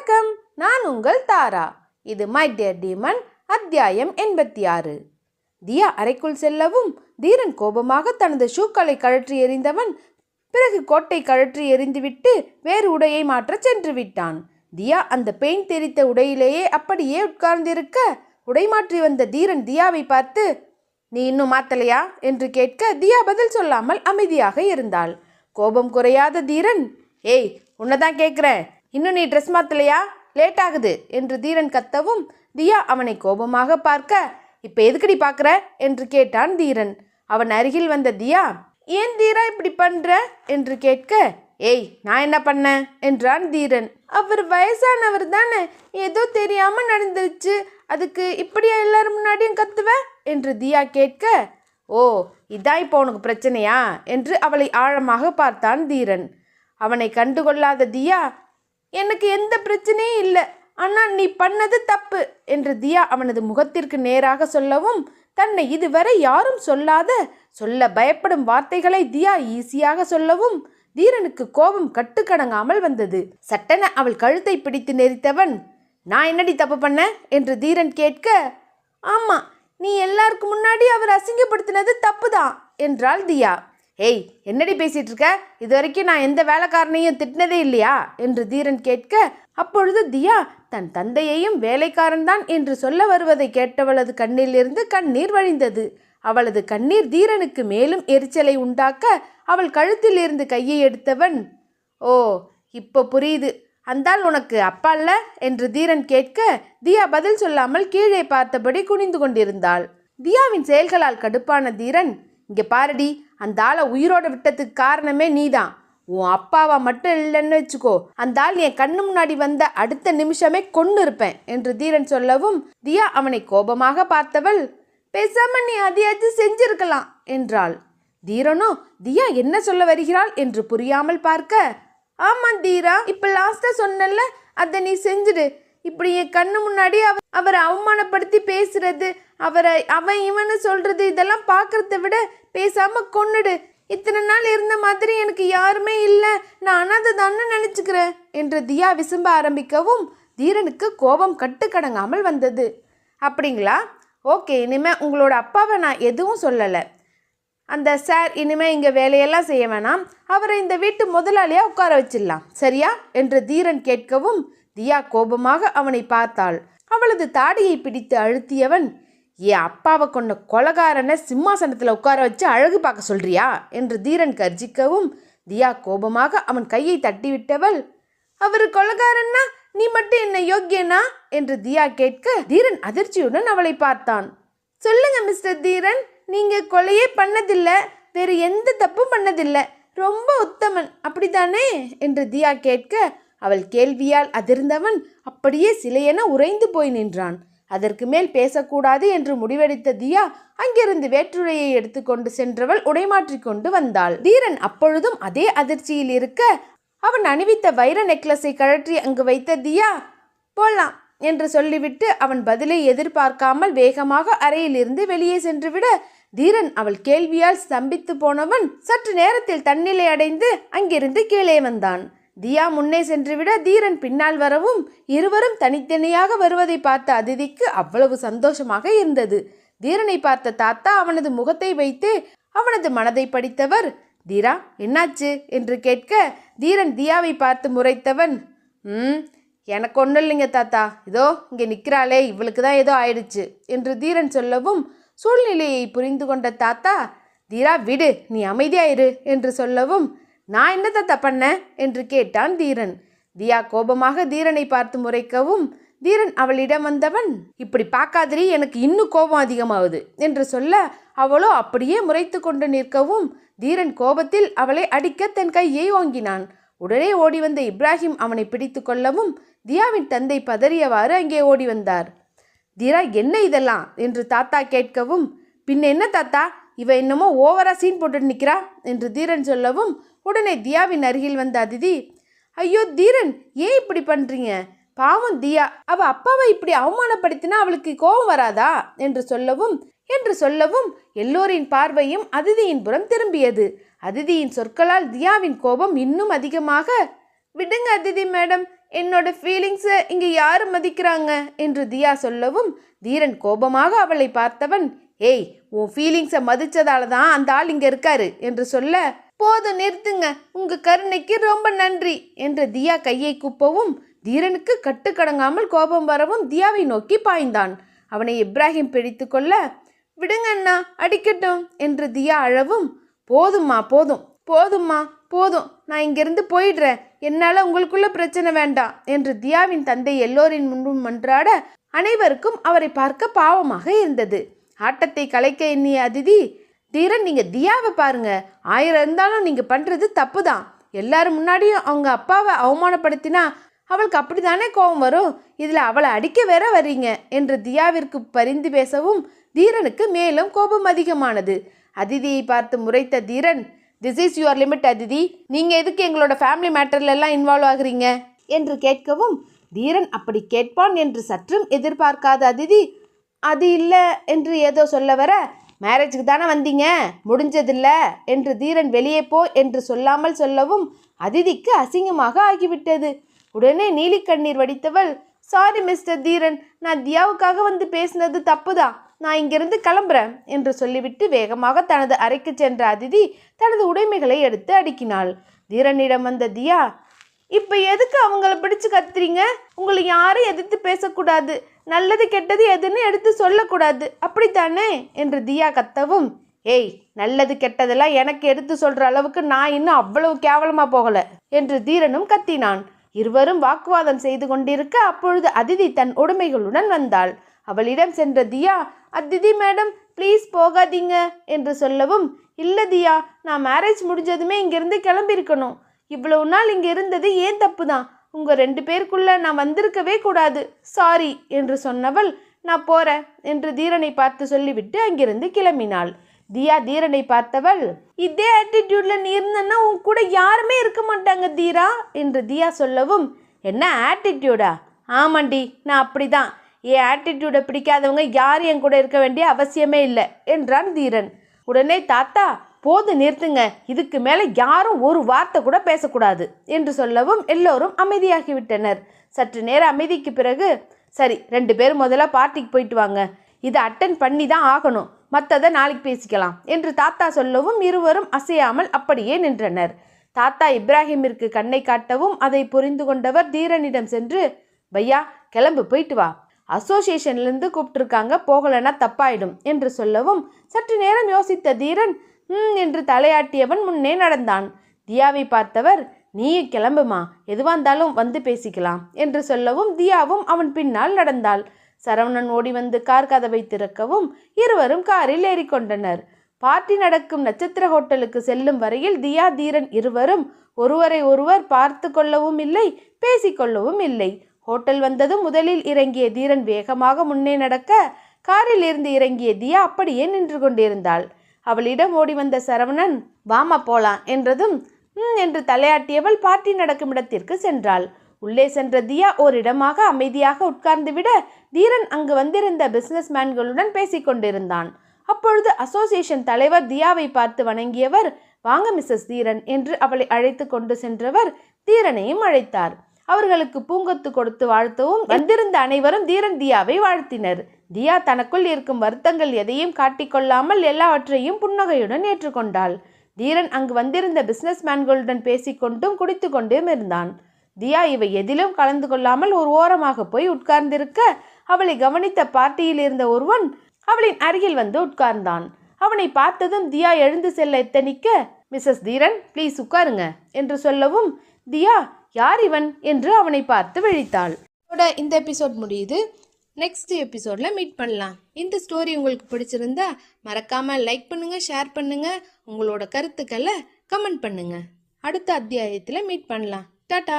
வணக்கம் நான் உங்கள் தாரா. இது மை டியர் டீமன் அத்தியாயம் எண்பத்தி ஆறு தியா அறைக்குள் செல்லவும் தீரன் கோபமாக தனது ஷூக்களை கழற்றி எறிந்தவன் பிறகு கோட்டை கழற்றி எறிந்துவிட்டு வேறு உடையை மாற்றச் சென்று விட்டான். தியா அந்த பெயிண்ட் தெரித்த உடையிலேயே அப்படியே உட்கார்ந்திருக்க உடை மாற்றி வந்த தீரன் தியாவை பார்த்து நீ இன்னும் மாத்தலையா? என்று கேட்க தியா பதில் சொல்லாமல் அமைதியாக இருந்தாள். கோபம் குறையாத தீரன் ஏய் உன்னதான் கேட்குறேன் இன்னும் நீ ட்ரெஸ் மாற்றலையா லேட் ஆகுது என்று தீரன் கத்தவும் தியா அவனை கோபமாக பார்க்க இப்போ எதுக்குடி பார்க்குற என்று கேட்டான் தீரன். அவன் அருகில் வந்த தியா ஏன் தீரா இப்படி பண்ணுற என்று கேட்க ஏய் நான் என்ன பண்ணேன் என்றான் தீரன். அவர் வயசானவர் தானே ஏதோ தெரியாமல் நடந்துருச்சு. அதுக்கு இப்படியா எல்லாரும் முன்னாடியும் கத்துவ? என்று தியா கேட்க ஓ இதான் இப்போ உனக்கு பிரச்சனையா? என்று அவளை ஆழமாக பார்த்தான் தீரன். அவனை கண்டுகொள்ளாத தியா எனக்கு எந்த பிரச்சனையும் இல்லை. ஆனால் நீ பண்ணது தப்பு என்று தியா அவனது முகத்திற்கு நேராக சொல்லவும் தன்னை இதுவரை யாரும் சொல்லாத சொல்ல பயப்படும் வார்த்தைகளை தியா ஈஸியாக சொல்லவும் தீரனுக்கு கோபம் கட்டுக்கடங்காமல் வந்தது. சட்டென அவள் கழுத்தை பிடித்து நெரித்தவன் நான் என்னடி தப்பு பண்ண? என்று தீரன் கேட்க ஆமாம் நீ எல்லாருக்கு முன்னாடி அவர் அசிங்கப்படுத்தினது தப்புதான் என்றாள் தியா. ஏய் என்னடி பேசிட்டு இருக்க இது வரைக்கும் நான் எந்த வேலைக்காரனையும் திட்டினதே இல்லையா? என்று தீரன் கேட்க அப்பொழுது தியா தன் தந்தையையும் வேலைக்காரன் தான் என்று சொல்ல வருவதை கேட்டவளது கண்ணிலிருந்து கண்ணீர் வழிந்தது. அவளது கண்ணீர் தீரனுக்கு மேலும் எரிச்சலை உண்டாக்க அவள் கழுத்தில் இருந்து கையை எடுத்தவன் ஓ இப்போ புரியுது. அந்தால் உனக்கு அப்பா இல்ல? என்று தீரன் கேட்க தியா பதில் சொல்லாமல் கீழே பார்த்தபடி குனிந்து கொண்டிருந்தாள். தியாவின் செயல்களால் கடுப்பான தீரன் இங்கே பாருடி அந்த ஆளை உயிரோட விட்டதுக்கு காரணமே நீதான். உன் அப்பாவா மட்டும் இல்லைன்னு வச்சுக்கோ அந்த ஆள் என் கண்ணு முன்னாடி வந்த அடுத்த நிமிஷமே கொண்டு இருப்பேன் என்று தீரன் சொல்லவும் தியா அவனை கோபமாக பார்த்தவள் பேசாம நீ அதையாச்சும் செஞ்சிருக்கலாம் என்றாள். தீரனோ தியா என்ன சொல்ல வருகிறாள் என்று புரியாமல் பார்க்க ஆமாம் தீரா இப்போ லாஸ்ட்டாக சொன்னல அதை நீ செஞ்சிடு இப்படி என் கண்ணு முன்னாடி அவ அவரை அவமானப்படுத்தி பேசுறது அவரை அவன் இவனு சொல்றது இதெல்லாம் பார்க்கறத விட பேசாம கொன்னுடு. இத்தனை நாள் இருந்த மாதிரி எனக்கு யாருமே இல்லை. நான் அனாதை தானே நினச்சிக்கிறேன் என்று தியா விசும்ப ஆரம்பிக்கவும் தீரனுக்கு கோபம் கட்டுக்கடங்காமல் வந்தது. அப்படிங்களா? ஓகே இனிமேல் உங்களோட அப்பாவை நான் எதுவும் சொல்லலை. அந்த சார் இனிமேல் இங்கே வேலையெல்லாம் செய்ய வேணாம். அவரை இந்த வீட்டு முதலாளியாக உட்கார வச்சிடலாம். சரியா? என்று தீரன் கேட்கவும் தியா கோபமாக அவனை பார்த்தாள். அவளது தாடியை பிடித்து அழுத்தியவன் என் அப்பாவை கொண்ட கொலகாரனை சிம்மாசனத்தில் உட்கார வச்சு அழகு பார்க்க சொல்றியா? என்று தீரன் கர்ஜிக்கவும் தியா கோபமாக அவன் கையை தட்டிவிட்டவள் அவர் கொலகாரன்னா நீ மட்டும் என்ன யோக்கியனா? என்று தியா கேட்க தீரன் அதிர்ச்சியுடன் அவளை பார்த்தான். சொல்லுங்க மிஸ்டர் தீரன் நீங்க கொலையே பண்ணதில்லை வேறு எந்த தப்பும் பண்ணதில்லை ரொம்ப உத்தமன் அப்படிதானே என்று தியா கேட்க அவள் கேள்வியால் அதிர்ந்தவன் அப்படியே சிலையென உறைந்து போய் நின்றான். அதற்கு மேல் பேசக்கூடாது என்று முடிவெடுத்த தியா அங்கிருந்து வேற்றுரையை எடுத்துக்கொண்டு சென்றவள் உடைமாற்றிக் கொண்டு வந்தாள். தீரன் அப்பொழுதும் அதே அதிர்ச்சியில் இருக்க அவன் அணிவித்த வைர நெக்லஸை கழற்றி அங்கு வைத்த தியா போலாம் என்று சொல்லிவிட்டு அவன் பதிலை எதிர்பார்க்காமல் வேகமாக அறையிலிருந்து வெளியே சென்றுவிட தீரன் அவள் கேள்வியால் ஸ்தம்பித்து போனவன் சற்று நேரத்தில் தன்னிலை அடைந்து அங்கிருந்து கீழே வந்தான். தியா முன்னே சென்றுவிட தீரன் பின்னால் வரவும் இருவரும் தனித்தனியாக வருவதை பார்த்த அதிதிக்கு அவ்வளவு சந்தோஷமாக இருந்தது. தீரனை பார்த்த தாத்தா அவனது முகத்தை வைத்து அவனது மனதை படித்தவர் தீரா என்னாச்சு? என்று கேட்க தீரன் தியாவை பார்த்து முறைத்தவன் ம் எனக்கு ஒன்றும் இல்லைங்க தாத்தா. இதோ இங்கே நிற்கிறாளே இவளுக்கு தான் ஏதோ ஆயிடுச்சு என்று தீரன் சொல்லவும் சூழ்நிலையை புரிந்து கொண்ட தாத்தா தீரா விடு நீ அமைதியாயிரு என்று சொல்லவும் நான் என்ன தாத்தா பண்ணேன் என்று கேட்டான் தீரன். தியா கோபமாக தீரனை பார்த்து முறைக்கவும் தீரன் அவளிடம் வந்தவன்? இப்படி பார்க்காதிரி எனக்கு இன்னும் கோபம் அதிகமாகுது என்று சொல்ல அவளோ அப்படியே முறைத்து கொண்டு நிற்கவும் தீரன் கோபத்தில் அவளை அடிக்க தன் கையை ஓங்கினான். உடனே ஓடி வந்த இப்ராஹிம் அவனை பிடித்து கொள்ளவும் தியாவின் தந்தை பதறியவாறு அங்கே ஓடி வந்தார். தீரா என்ன இதெல்லாம்? என்று தாத்தா கேட்கவும் பின்ன என்ன தாத்தா? இவ என்னமோ ஓவரா சீன் போட்டு நிற்கிறா என்று தீரன் சொல்லவும் உடனே தியாவின் அருகில் வந்த அதிதி ஐயோ தீரன் ஏன் இப்படி பண்ணுறீங்க பாவம் தியா அவ அப்பாவை இப்படி அவமானப்படுத்தினா அவளுக்கு கோபம் வராதா? என்று சொல்லவும் என்று சொல்லவும் எல்லோரின் பார்வையும் அதிதியின் புறம் திரும்பியது. அதிதியின் சொற்களால் தியாவின் கோபம் இன்னும் அதிகமாக விடுங்க அதிதி மேடம் என்னோட ஃபீலிங்ஸை இங்கே யார் மதிக்கிறாங்க? என்று தியா சொல்லவும் தீரன் கோபமாக அவளை பார்த்தவன் ஏய் உன் ஃபீலிங்ஸை மதித்ததால தான் அந்த ஆள் இங்கே இருக்காரு என்று சொல்ல போதும் நிறுத்துங்க. உங்க கருணைக்கு ரொம்ப நன்றி என்று தியா கையை குப்பவும் தீரனுக்கு கட்டுக்கடங்காமல் கோபம் வரவும் தியாவை நோக்கி பாய்ந்தான். அவனை இப்ராஹிம் பிடித்து கொள்ள விடுங்க அண்ணா அடிக்கட்டும் என்று தியா அழவும் போதும்மா போதும் போதும்மா போதும் நான் இங்கிருந்து போயிடுறேன். என்னால் உங்களுக்குள்ள பிரச்சனை வேண்டாம் என்று தியாவின் தந்தை எல்லோரின் முன்பும் மன்றாட அனைவருக்கும் அவரை பார்க்க பாவமாக இருந்தது. ஆட்டத்தை கலைக்க எண்ணிய அதிதி தீரன் நீங்கள் தியாவை பாருங்கள் ஆயிரம் இருந்தாலும் நீங்கள் பண்ணுறது தப்பு தான் எல்லாரும் முன்னாடியும் அவங்க அப்பாவை அவமானப்படுத்தினா அவளுக்கு அப்படி தானே கோபம் வரும்? இதில் அவளை அடிக்க வேற வர்றீங்க என்று தியாவிற்கு பரிந்து பேசவும் தீரனுக்கு மேலும் கோபம் அதிகமானது. அதிதியை பார்த்து முறைத்த Dheeran this is your limit Aditi. நீங்கள் எதுக்கு எங்களோட ஃபேமிலி மேட்டர்லெல்லாம் இன்வால்வ் ஆகுறீங்க? என்று கேட்கவும் தீரன் அப்படி கேட்பான் என்று சற்றும் எதிர்பார்க்காத அதிதி. அது இல்லை என்று ஏதோ சொல்ல வர மேரேஜுக்கு தானே வந்தீங்க? முடிஞ்சதில்ல. என்று தீரன் வெளியே போ என்று சொல்லாமல் சொல்லவும் அதிதிக்கு அசிங்கமாக ஆகிவிட்டது. உடனே நீலிக்கண்ணீர் வடித்தவள் சாரி மிஸ்டர் தீரன் நான் தியாவுக்காக வந்து பேசினது தப்புதான் நான் இங்கிருந்து கிளம்புறேன் என்று சொல்லிவிட்டு வேகமாக தனது அறைக்கு சென்ற அதிதி தனது உடைமைகளை எடுத்து அடுக்கினாள். தீரனிடம் வந்த தியா இப்போ எதுக்கு அவங்கள பிடிச்சு கத்துறீங்க? உங்களை யாரும் எதிர்த்து பேசக்கூடாது. நல்லது கெட்டது எதுன்னு எடுத்து சொல்லக்கூடாது. அப்படித்தானே? என்று தியா கத்தவும் ஏய் நல்லது கெட்டதெல்லாம் எனக்கு எடுத்து சொல்கிற அளவுக்கு நான் இன்னும் அவ்வளவு கேவலமாக போகலை என்று தீரனும் கத்தினான். இருவரும் வாக்குவாதம் செய்து கொண்டிருக்க அப்பொழுது அதிதி தன் உடைமைகளுடன் வந்தாள். அவளிடம் சென்ற தியா அதிதி மேடம் ப்ளீஸ் போகாதீங்க என்று சொல்லவும் இல்லை தியா நான் மேரேஜ் முடிஞ்சதுமே இங்கிருந்து கிளம்பியிருக்கணும். இவ்வளவு நாள் இங்கே இருந்தது ஏன் தப்பு தான் உங்கள் ரெண்டு பேருக்குள்ள நான் வந்திருக்கவே கூடாது. சாரி என்று சொன்னவள் நான் போகிறேன் என்று தீரனை பார்த்து சொல்லிவிட்டு அங்கிருந்து கிளம்பினாள். தியா தீரனை பார்த்தவள் இதே ஆட்டிடியூட்ல நீ இருந்தன்னா உன் கூட யாருமே இருக்க மாட்டாங்க தீரா என்று தியா சொல்லவும் என்ன ஆட்டிடியூடா ஆமாண்டி நான் அப்படிதான். என் ஆட்டிடியூடை பிடிக்காதவங்க யார் என் கூட இருக்க வேண்டிய அவசியமே இல்லை என்றான் தீரன். உடனே தாத்தா போது நிறுத்துங்க. இதுக்கு மேலே யாரும் ஒரு வார்த்தை கூட பேசக்கூடாது என்று சொல்லவும் எல்லோரும் அமைதியாகிவிட்டனர். சற்று நேர அமைதிக்கு பிறகு சரி ரெண்டு பேரும் முதல்ல பார்ட்டிக்கு போயிட்டு வாங்க. இதை அட்டன் பண்ணி தான் ஆகணும். மற்றதை நாளைக்கு பேசிக்கலாம் என்று தாத்தா சொல்லவும் இருவரும் அசையாமல் அப்படியே நின்றனர். தாத்தா இப்ராஹிமிற்கு கண்ணை காட்டவும் அதை புரிந்து கொண்டவர் தீரனிடம் சென்று பையா கிளம்பு போயிட்டு வா. அசோசியேஷன்லேருந்து கூப்பிட்டுருக்காங்க போகலைன்னா தப்பாயிடும் என்று சொல்லவும் சற்று நேரம் யோசித்த தீரன் ம் என்று தலையாட்டியவன் முன்னே நடந்தான். தியாவை பார்த்தவர் நீயும் கிளம்புமா? எதுவாக இருந்தாலும் வந்து பேசிக்கலாம் என்று சொல்லவும் தியாவும் அவன் பின்னால் நடந்தாள். சரவணன் ஓடி வந்து கார் கதவை திறக்கவும் இருவரும் காரில் ஏறிக்கொண்டனர். பார்ட்டி நடக்கும் நட்சத்திர ஹோட்டலுக்கு செல்லும் வரையில் தியா தீரன் இருவரும் ஒருவரை ஒருவர் பார்த்து கொள்ளவும் இல்லை பேசிக்கொள்ளவும் இல்லை. ஹோட்டல் வந்ததும் முதலில் இறங்கிய தீரன் வேகமாக முன்னே நடக்க காரில் இருந்து இறங்கிய தியா அப்படியே நின்று கொண்டிருந்தாள். அவளிடம் ஓடி வந்த சரவணன் வாமா போலாம் என்றதும் ம் என்று தலையாட்டியவள் பார்ட்டி நடக்கும் இடத்திற்கு சென்றாள். உள்ளே சென்ற தியா ஓரிடமாக அமைதியாக உட்கார்ந்துவிட தீரன் அங்கு வந்திருந்த பிசினஸ் மேன்களுடன் பேசிக்கொண்டிருந்தான் அப்பொழுது அசோசியேஷன் தலைவர் தியாவை பார்த்து வணங்கியவர் வாங்க மிஸ்ஸஸ் தீரன் என்று அவளை அழைத்து கொண்டு சென்றவர் தீரனையும் அழைத்தார். அவர்களுக்கு பூங்கொத்து கொடுத்து வாழ்த்தவும் வந்திருந்த அனைவரும் தீரன் தியாவை வாழ்த்தினர். தியா தனக்குள் இருக்கும் வருத்தங்கள் எதையும் காட்டிக்கொள்ளாமல் எல்லாவற்றையும் புன்னகையுடன் ஏற்றுக்கொண்டாள். தீரன் அங்கு வந்திருந்த பிசினஸ் மேன்களுடன் பேசிக்கொண்டும் குடித்து கொண்டும் இருந்தான். தியா இவை எதிலும் கலந்து கொள்ளாமல் ஒரு ஓரமாக போய் உட்கார்ந்திருக்க அவளை கவனித்த பார்ட்டியில் இருந்த ஒருவன் அவளின் அருகில் வந்து உட்கார்ந்தான். அவனை பார்த்ததும் தியா எழுந்து செல்ல எத்தனிக்க மிஸ்ஸஸ் தீரன் ப்ளீஸ் உட்காருங்க என்று சொல்லவும் தியா யார் இவன்? என்று அவனை பார்த்து விழித்தாள். இந்த எபிசோட் முடியுது. நெக்ஸ்ட் எபிசோடில் மீட் பண்ணலாம். இந்த ஸ்டோரி உங்களுக்கு பிடிச்சிருந்தா மறக்காமல் லைக் பண்ணுங்கள் ஷேர் பண்ணுங்கள் உங்களோட கருத்துக்களை கமெண்ட் பண்ணுங்கள் அடுத்த அத்தியாயத்தில் மீட் பண்ணலாம். டாட்டா